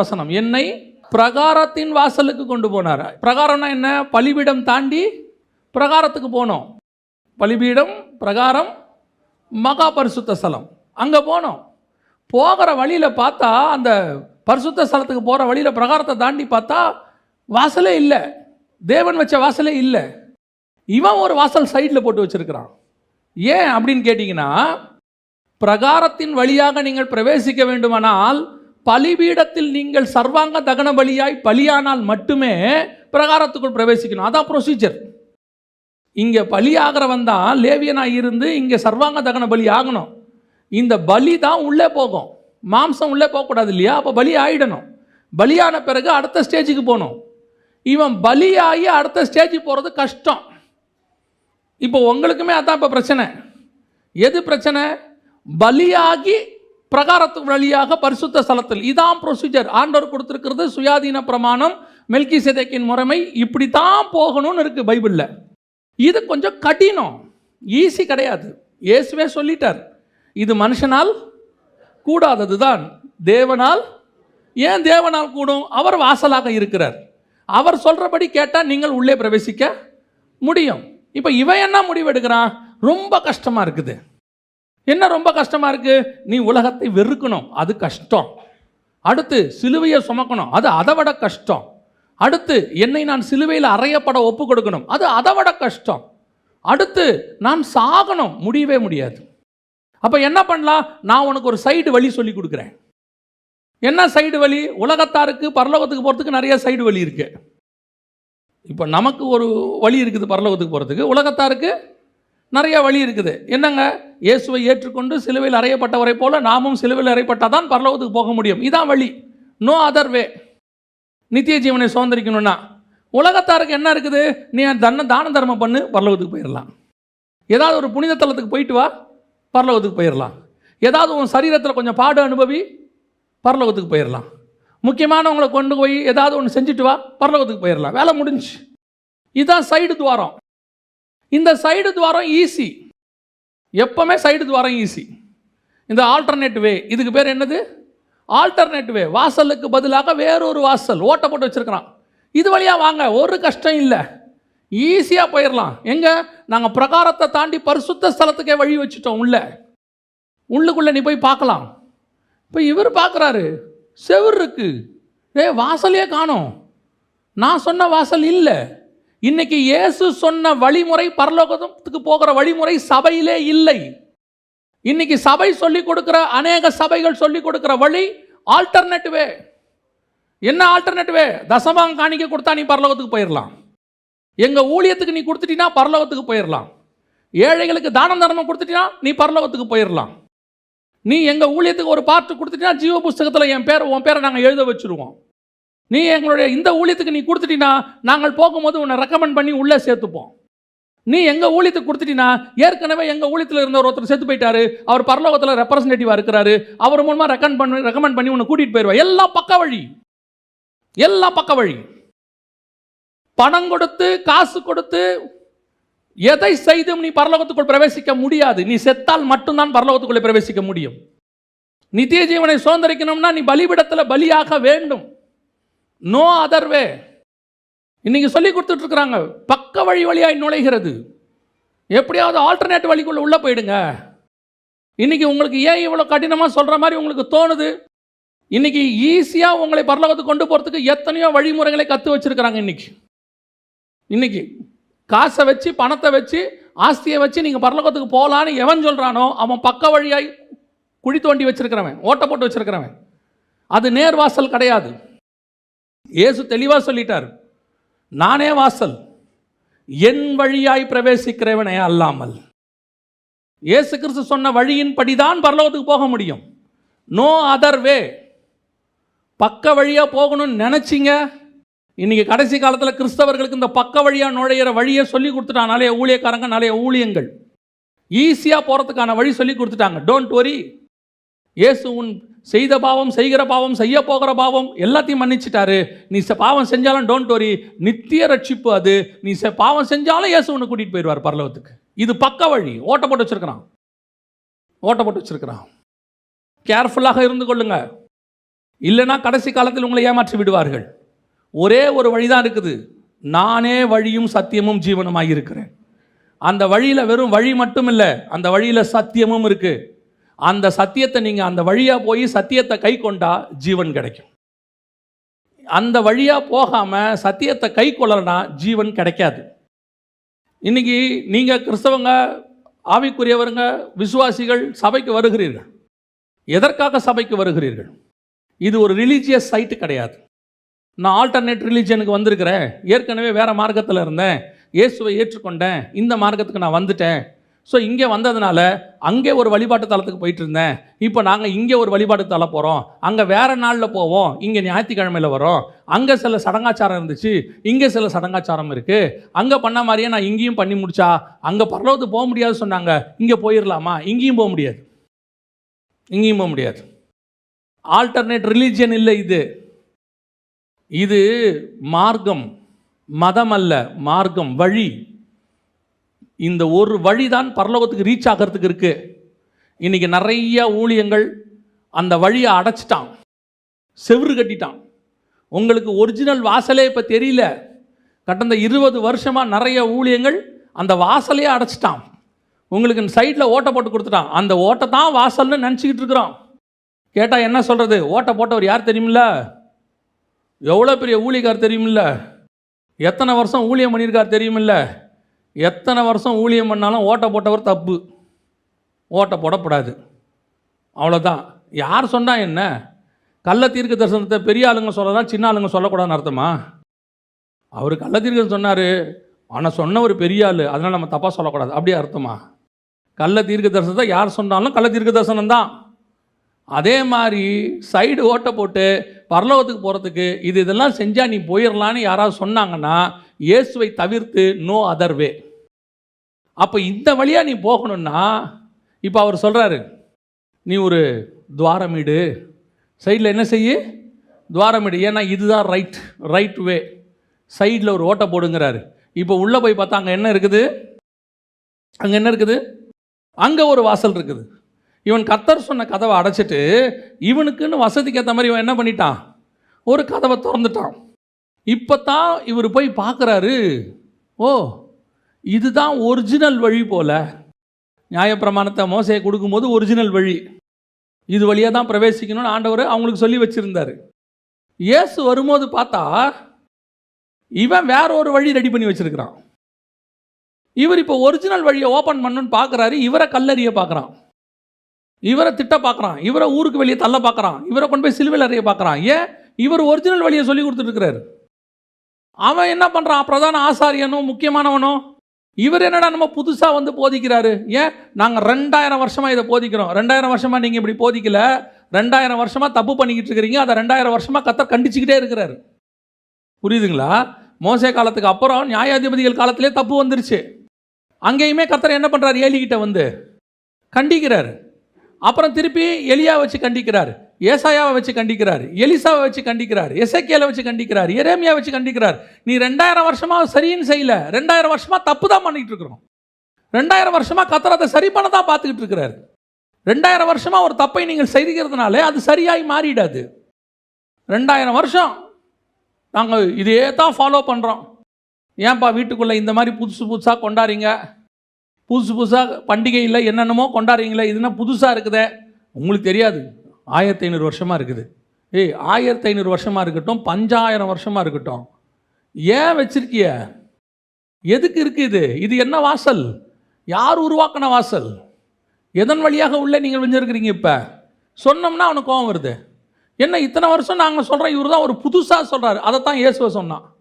வசனம். என்னை பிரகாரத்தின் வாசலுக்கு கொண்டு போனார். பிரகாரம்னா என்ன? பலிபீடம் தாண்டி பிரகாரத்துக்கு போனோம். பலிபீடம் பிரகாரம் மகா பரிசுத்த ஸ்தலம். அங்கே போனோம். போகிற வழியில் பார்த்தா அந்த பரிசுத்த ஸ்தலத்துக்கு போகிற வழியில் பிரகாரத்தை தாண்டி பார்த்தா வாசலே இல்லை. தேவன் வச்ச வாசலே இல்லை. இவன் ஒரு வாசல் சைடில் போட்டு வச்சிருக்கிறான். ஏன் அப்படின்னு கேட்டிங்கன்னா பிரகாரத்தின் வழியாக நீங்கள் பிரவேசிக்க வேண்டுமானால் பலிபீடத்தில் நீங்கள் சர்வாங்க தகன பலியாய் பலியானால் மட்டுமே பிரகாரத்துக்குள் பிரவேசிக்கணும். அதான் ப்ரொசீஜர் இங்கே பலியாகிறவன் தான் லேவியனாக இருந்து இங்கே சர்வாங்க தகன பலி ஆகணும். இந்த பலி தான் உள்ளே போகும். மாம்சம் உள்ளே போகக்கூடாது இல்லையா? அப்போ பலி ஆகிடணும் பலியான பிறகு அடுத்த ஸ்டேஜுக்கு போகணும். இவன் பலியாகி அடுத்த ஸ்டேஜுக்கு போகிறது கஷ்டம். இப்போ உங்களுக்குமே அதான் இப்போ பிரச்சனை. எது பிரச்சனை? பலியாகி பிரகாரத்து வழியாக பரிசுத்த ஸ்தலத்தில். இதான் ப்ரொசீஜர் ஆண்டவர் கொடுத்துருக்கிறது சுயாதீன பிரமாணம் மெல்கி சேதைக்கின் முறைமை. இப்படி தான் போகணும்னு இருக்குது பைபிளில். இது கொஞ்சம் கடினம். ஈஸி கிடையாது. இயேசுவே சொல்லிட்டார். இது மனுஷனால் கூடாதது தான் தேவனால் ஏன் தேவனால் கூடும்? அவர் வாசலாக இருக்கிறார். அவர் சொல்கிறபடி கேட்டால் நீங்கள் உள்ளே பிரவேசிக்க முடியும். இப்போ இவன் என்ன முடிவெடுக்கிறான்? ரொம்ப கஷ்டமாக இருக்குது. என்ன ரொம்ப கஷ்டமாக இருக்குது நீ உலகத்தை வெறுக்கணும். அது கஷ்டம். அடுத்து சிலுவையை சுமக்கணும். அது அதை விட கஷ்டம். அடுத்து என்னை நான் சிலுவையில் அறையப்பட ஒப்பு கொடுக்கணும். அது அதை விட கஷ்டம். அடுத்து நான் சாகணும். முடியவே முடியாது. அப்போ என்ன பண்ணலாம்? நான் உனக்கு ஒரு சைடு வழி சொல்லி கொடுக்குறேன். என்ன சைடு வழி? உலகத்தாருக்கு பரலோகத்துக்கு போகிறதுக்கு நிறைய சைடு வழி இருக்குது இப்போ நமக்கு ஒரு வழி இருக்குது பரலோகத்துக்கு போகிறதுக்கு உலகத்தாருக்கு நிறைய வழி இருக்குது. என்னங்க? இயேசுவை ஏற்றுக்கொண்டு சிலுவையில் அறையப்பட்டவரை போல நாமும் சிலுவையில் அறையப்பட்டால் தான் பரலோகத்துக்கு போக முடியும். இதான் வழி. நோ அதர் வே நித்திய ஜீவனை சுதந்திரிக்கணும்னா உலகத்தாருக்கு என்ன இருக்குது? நீ தன்ன தான தர்மம் பண்ணு பரலோகத்துக்கு போயிடலாம். ஏதாவது ஒரு புனித தலத்துக்கு போயிட்டு வா பரலோகத்துக்கு போயிடலாம். ஏதாவது உன் சரீரத்தில் கொஞ்சம் பாடு அனுபவி பரலோகத்துக்கு போயிடலாம். முக்கியமானவங்களை கொண்டு போய் ஏதாவது ஒன்று செஞ்சுட்டு வா பரலோகத்துக்கு போயிடலாம். வேலை முடிஞ்சு இதுதான் சைடு துவாரம். இந்த சைடு துவாரம் ஈஸி எப்பவுமே சைடு துவாரம் ஈஸி இந்த ஆல்டர்னேட் வே இதுக்கு பேர் என்னது? ஆல்டர்னேட் வே வாசலுக்கு பதிலாக வேறொரு வாசல். ஓட்டை போட்டு வச்சிருக்கிறான். இது வழியாக வாங்க ஒரு கஷ்டம் இல்லை. ஈஸியாக போயிடலாம் எங்கே? நாங்கள் பிரகாரத்தை தாண்டி பரிசுத்த ஸ்தலத்துக்கே வழி வச்சுட்டோம் உள்ள. உள்ளுக்குள்ளே நீ போய் பார்க்கலாம். இப்போ இவர் பார்க்குறாரு செவுர் ஏ வாசலே காணோம். நான் சொன்ன வாசல் இல்லை. இன்னைக்கு இயேசு சொன்ன வழிமுறை பரலோகத்துக்கு போகிற வழிமுறை சபையிலே இல்லை. இன்னைக்கு சபை சொல்லிக் கொடுக்கிற அநேக சபைகள் சொல்லிக் கொடுக்கிற வழி ஆல்டர்னேட் வே என்ன ஆல்டர்னேட் வே தசமாங்க காணிக்க கொடுத்தா நீ பரலோகத்துக்கு போயிடலாம் எங்கள் ஊழியத்துக்கு நீ கொடுத்துட்டீங்கன்னா பரலோகத்துக்கு போயிடலாம் ஏழைகளுக்கு தானம் தர்மம் கொடுத்துட்டீங்கன்னா நீ பரலோகத்துக்கு போயிடலாம் நீ எங்கள் ஊழியத்துக்கு ஒரு பார்ட்டு கொடுத்துட்டீங்கன்னா ஜீவ புஸ்தகத்தில் என் பேர் உன் பேரை நாங்கள் எழுத வச்சுருவோம். நீ எங்களுடைய இந்த ஊழியத்துக்கு நீ கொடுத்துட்டீங்கன்னா நாங்கள் போகும்போது உன்னை ரெக்கமெண்ட் பண்ணி உள்ளே சேர்த்துப்போம். நீ எங்கள் ஊழியத்துக்கு கொடுத்துட்டீங்கன்னா ஏற்கனவே எங்கள் ஊழியத்தில் இருந்த ஒருத்தர் சேர்த்து போயிட்டாரு அவர் பரலோகத்தில் ரெப்ரசன்டேட்டிவாக இருக்கிறாரு அவர் மூலமாக ரெக்கமெண்ட் பண்ணி ரெக்கமெண்ட் பண்ணி உன்னை கூட்டிகிட்டு போயிடுவா எல்லாம் பக்க வழி. எல்லாம் பக்க வழி. பணம் கொடுத்து காசு கொடுத்து எதை செய்தும் நீ பரலோகத்துக்குள் பிரவேசிக்க முடியாது. நீ செத்தால் மட்டும்தான் பரலோகத்துக்குள்ளே பிரவேசிக்க முடியும். நித்திய ஜீவனை சுதந்திரிக்கணும்னா நீ பலிபிடத்தில் பலியாக வேண்டும். No other way. இன்னைக்கு சொல்லி கொடுத்துட்டு இருக்கிறாங்க பக்க வழி வழியாய் நுழைகிறது. எப்படியாவது ஆல்டர்னேட் வழிக்குள்ள உள்ள போயிடுங்க. இன்னைக்கு உங்களுக்கு ஏன் இவ்வளோ கடினமாக சொல்கிற மாதிரி உங்களுக்கு தோணுது? இன்னைக்கு ஈஸியாக உங்களை பரலோகத்துக்கு கொண்டு போகிறதுக்கு எத்தனையோ வழிமுறைகளை கற்று வச்சுருக்கிறாங்க இன்னைக்கு. இன்னைக்கு காசை வச்சு பணத்தை வச்சு ஆஸ்தியை வச்சு நீங்கள் பரலோகத்துக்கு போகலான்னு எவன் சொல்கிறானோ அவன் பக்க வழியாய் குழி தோண்டி வச்சுருக்கிறவன் ஓட்டை போட்டு வச்சிருக்கிறவன். அது நேர்வாசல் கிடையாது. இயேசு தெளிவாக சொல்லிட்டார். நானே வாசல் என் வழியாய் பிரவேசிக்கிறவனே அல்லாமல். இயேசு கிறிஸ்து சொன்ன வழியின்படிதான் பரலோகத்துக்கு போக முடியும். நோ அதர் வே பக்க வழியாக போகணும்னு நினச்சிங்க? இன்றைக்கி கடைசி காலத்தில் கிறிஸ்தவர்களுக்கு இந்த பக்க வழியாக நுழையிற வழியை சொல்லி கொடுத்துட்டான் நிறைய ஊழியக்காரங்க நிறைய ஊழியங்கள். ஈஸியாக போகிறதுக்கான வழி சொல்லி கொடுத்துட்டாங்க. டோன்ட் வரி இயேசு உன் செய்த பாவம் செய்கிற பாவம் செய்ய போகிற பாவம் எல்லாத்தையும் மன்னிச்சிட்டாரு. நீ செ- பாவம் செஞ்சாலும் டோன்ட் வரி நித்திய ரட்சிப்பு அது. நீ செ- பாவம் செஞ்சாலும் இயேசு உன்னை கூட்டிகிட்டு போயிடுவார் பரலவத்துக்கு இது பக்க வழி. ஓட்ட போட்டு வச்சுருக்கிறான். ஓட்ட போட்டு வச்சுருக்கிறான். கேர்ஃபுல்லாக இருந்து கொள்ளுங்க. இல்லைன்னா கடைசி காலத்தில் உங்களை ஏமாற்றி விடுவார்கள். ஒரே ஒரு வழி தான் இருக்குது. நானே வழியும் சத்தியமும் ஜீவனமாக இருக்கிறேன். அந்த வழியில் வெறும் வழி மட்டும் இல்லை அந்த வழியில் சத்தியமும் இருக்குது அந்த சத்தியத்தை நீங்கள் அந்த வழியாக போய் சத்தியத்தை கை கொண்டா ஜீவன் கிடைக்கும். அந்த வழியாக போகாமல் சத்தியத்தை கை கொள்ளலைன்னா ஜீவன் கிடைக்காது. இன்றைக்கி நீங்கள் கிறிஸ்தவங்க ஆவிக்குரியவருங்க விசுவாசிகள் சபைக்கு வருகிறீர்கள். எதற்காக சபைக்கு வருகிறீர்கள்? இது ஒரு ரிலீஜியஸ் சைட்டு கிடையாது. நான் ஆல்டர்னேட் ரிலீஜனுக்கு வந்திருக்கிறேன். ஏற்கனவே வேறு மார்க்கத்தில் இருந்தேன். இயேசுவை ஏற்றுக்கொண்டேன். இந்த மார்க்கத்துக்கு நான் வந்துட்டேன். ஸோ இங்கே வந்ததுனால அங்கே ஒரு வழிபாட்டு தலத்துக்கு போயிட்டு இருந்தேன் இப்போ நாங்கள் இங்கே ஒரு வழிபாட்டு தலை போகிறோம் அங்கே வேறு நாளில் போவோம். இங்கே ஞாயிற்றுக்கிழமையில் வரோம். அங்கே சில சடங்காச்சாரம் இருந்துச்சு. இங்கே சில சடங்காச்சாரம் இருக்குது அங்கே பண்ண மாதிரியே நான் இங்கேயும் பண்ணி முடிச்சா அங்கே பரலோகத்துக்கு போக முடியாது சொன்னாங்க. இங்கே போயிடலாமா இங்கேயும் போக முடியாது. இங்கேயும் போக முடியாது. ஆல்டர்னேட் ரிலீஜியன் இல்லை இது. இது மார்க்கம். மதம் அல்ல மார்க்கம் வழி. இந்த ஒரு வழி தான் பரலோகத்துக்கு ரீச் ஆகிறதுக்கு இருக்குது இன்னைக்கு நிறைய ஊழியங்கள் அந்த வழியை அடைச்சிட்டான் செவ்று கட்டிட்டான் உங்களுக்கு ஒரிஜினல் வாசலே இப்போ தெரியல. கடந்த இருபது வருஷமாக நிறைய ஊழியங்கள் அந்த வாசலையே அடைச்சிட்டான் உங்களுக்கு சைடில் ஓட்டை போட்டு கொடுத்துட்டான் அந்த ஓட்டை தான் வாசல்னு நினச்சிக்கிட்டு இருக்கிறோம். கேட்டால் என்ன சொல்கிறது ஓட்டை போட்டவர் யார் தெரியுமில்ல? எவ்வளோ பெரிய ஊழியக்கார் தெரியுமில்ல? எத்தனை வருஷம் ஊழியம் பண்ணியிருக்கார் தெரியுமில்ல? எத்தனை வருஷம் ஊழியம் பண்ணாலும் ஓட்டை போட்டவர் தப்பு. ஓட்டை போடக்கூடாது அவ்வளோதான் யார் சொன்னால் என்ன? கள்ள தீர்க்க தரிசனத்தை பெரிய ஆளுங்க சொல்லலாம் சின்ன ஆளுங்க சொல்லக்கூடாதுன்னு அர்த்தமா? அவர் கள்ள தீர்க்க சொன்னார். ஆனால் சொன்னவர் பெரிய ஆள். அதனால் நம்ம தப்பாக சொல்லக்கூடாது. அப்படியே அர்த்தமா? கள்ள தீர்க்க தரிசனத்தை யார் சொன்னாலும் கள்ள தீர்க்க தரிசனம் தான். அதே மாதிரி சைடு ஓட்டை போட்டு பரலோகத்துக்கு போகிறதுக்கு இது இதெல்லாம் செஞ்சால் நீ போயிடலான்னு யாராவது சொன்னாங்கன்னா இயேசுவை தவிர்த்து நோ அதர் வே அப்போ இந்த வழியாக நீ போகணும்னா இப்போ அவர் சொல்கிறாரு நீ ஒரு துவாரமிடு. சைடில் என்ன செய்யு? துவாரமிடு. ஏன்னா இதுதான் ரைட் ரைட் வே சைடில் ஒரு ஓட்டை போடுங்கிறாரு. இப்போ உள்ளே போய் பார்த்தா அங்கே என்ன இருக்குது? அங்கே என்ன இருக்குது? அங்கே ஒரு வாசல் இருக்குது. இவன் கத்தர் சொன்ன கதவை அடைச்சிட்டு இவனுக்குன்னு வசதிக்கு ஏற்ற மாதிரி இவன் என்ன பண்ணிட்டான்? ஒரு கதவை திறந்துட்டான். இப்போ தான் இவர் போய் பார்க்குறாரு. ஓ இதுதான் ஒரிஜினல் வழி போல. நியாயப்பிரமாணத்தை மோசையை கொடுக்கும்போது ஒரிஜினல் வழி. இது வழியாக தான் பிரவேசிக்கணும்னு ஆண்டவர் அவங்களுக்கு சொல்லி வச்சுருந்தாரு. இயேசு வரும்போது பார்த்தா இவன் வேற ஒரு வழி ரெடி பண்ணி வச்சுருக்கிறான். இவர் இப்போ ஒரிஜினல் வழியை ஓப்பன் பண்ணுன்னு பார்க்குறாரு இவரை கல்லறிய பார்க்குறான். இவரை திட்ட பார்க்குறான் இவரை ஊருக்கு வெளியே தள்ள பார்க்குறான் இவரை கொண்டு போய் சிலுவையில் அறிய பார்க்குறான். ஏன்? இவர் ஒரிஜினல் வழியை சொல்லி கொடுத்துட்டு இருக்கிறாரு. அவன் என்ன பண்ணுறான் பிரதான ஆசாரியனும் முக்கியமானவனும் இவர் என்னடா நம்ம புதுசாக வந்து போதிக்கிறாரு? ஏன்? நாங்கள் ரெண்டாயிரம் வருஷமாக இதை போதிக்கிறோம். ரெண்டாயிரம் வருஷமாக நீங்கள் இப்படி போதிக்கல. ரெண்டாயிரம் வருஷமாக தப்பு பண்ணிக்கிட்டு இருக்கிறீங்க. அதை ரெண்டாயிரம் வருஷமாக கத்தர் கண்டிச்சுக்கிட்டே இருக்கிறாரு. புரியுதுங்களா? மோசே காலத்துக்கு அப்புறம் நியாயாதிபதிகள் காலத்திலே தப்பு வந்துருச்சு. அங்கேயுமே கத்தர் என்ன பண்ணுறாரு ஏலிகிட்ட வந்து கண்டிக்கிறார். அப்புறம் திருப்பி எலியா வச்சு கண்டிக்கிறார். ஏசாயாவை வச்சு கண்டிக்கிறார் எலிசாவை வச்சு கண்டிக்கிறார் எசேக்கியலை வச்சு கண்டிக்கிறார் எரேமியா வச்சு கண்டிக்கிறார். நீ ரெண்டாயிரம் வருஷமாக சரின்னு செய்யல ரெண்டாயிரம் வருஷமாக தப்பு தான் பண்ணிகிட்டு இருக்கிறோம். ரெண்டாயிரம் வருஷமாக கத்திரத்தை சரி பண்ண தான் பார்த்துக்கிட்டு இருக்கிறாரு. ரெண்டாயிரம் வருஷமாக ஒரு தப்பை நீங்கள் செய்திக்கிறதுனாலே அது சரியாகி மாறிடாது. ரெண்டாயிரம் வருஷம் நாங்கள் இதே தான் ஃபாலோ பண்ணுறோம் ஏன்பா வீட்டுக்குள்ளே இந்த மாதிரி புதுசு புதுசாக கொண்டாடுறீங்க? புதுசு புதுசாக பண்டிகையில் என்னென்னமோ கொண்டாடுறீங்களே இதுனா புதுசாக இருக்குதே? உங்களுக்கு தெரியாது. ஆயிரத்தி ஐநூறு வருஷமாக இருக்குது. ஏய் ஆயிரத்தி ஐநூறு வருஷமாக இருக்கட்டும் பஞ்சாயிரம் வருஷமாக இருக்கட்டும். ஏன் வச்சிருக்கிய? எதுக்கு இருக்குது இது? இது என்ன வாசல்? யார் உருவாக்கின வாசல்? எதன் வழியாக உள்ளே நீங்கள் வெஞ்சிருக்கிறீங்க இப்போ? சொன்னோம்னா அவனுக்கு கோவம் வருது. என்ன இத்தனை வருஷம் நாங்கள் சொல்கிறோம் இவர் தான் ஒரு புதுசாக சொல்கிறாரு அதை தான் இயேசுவை சொன்னான்.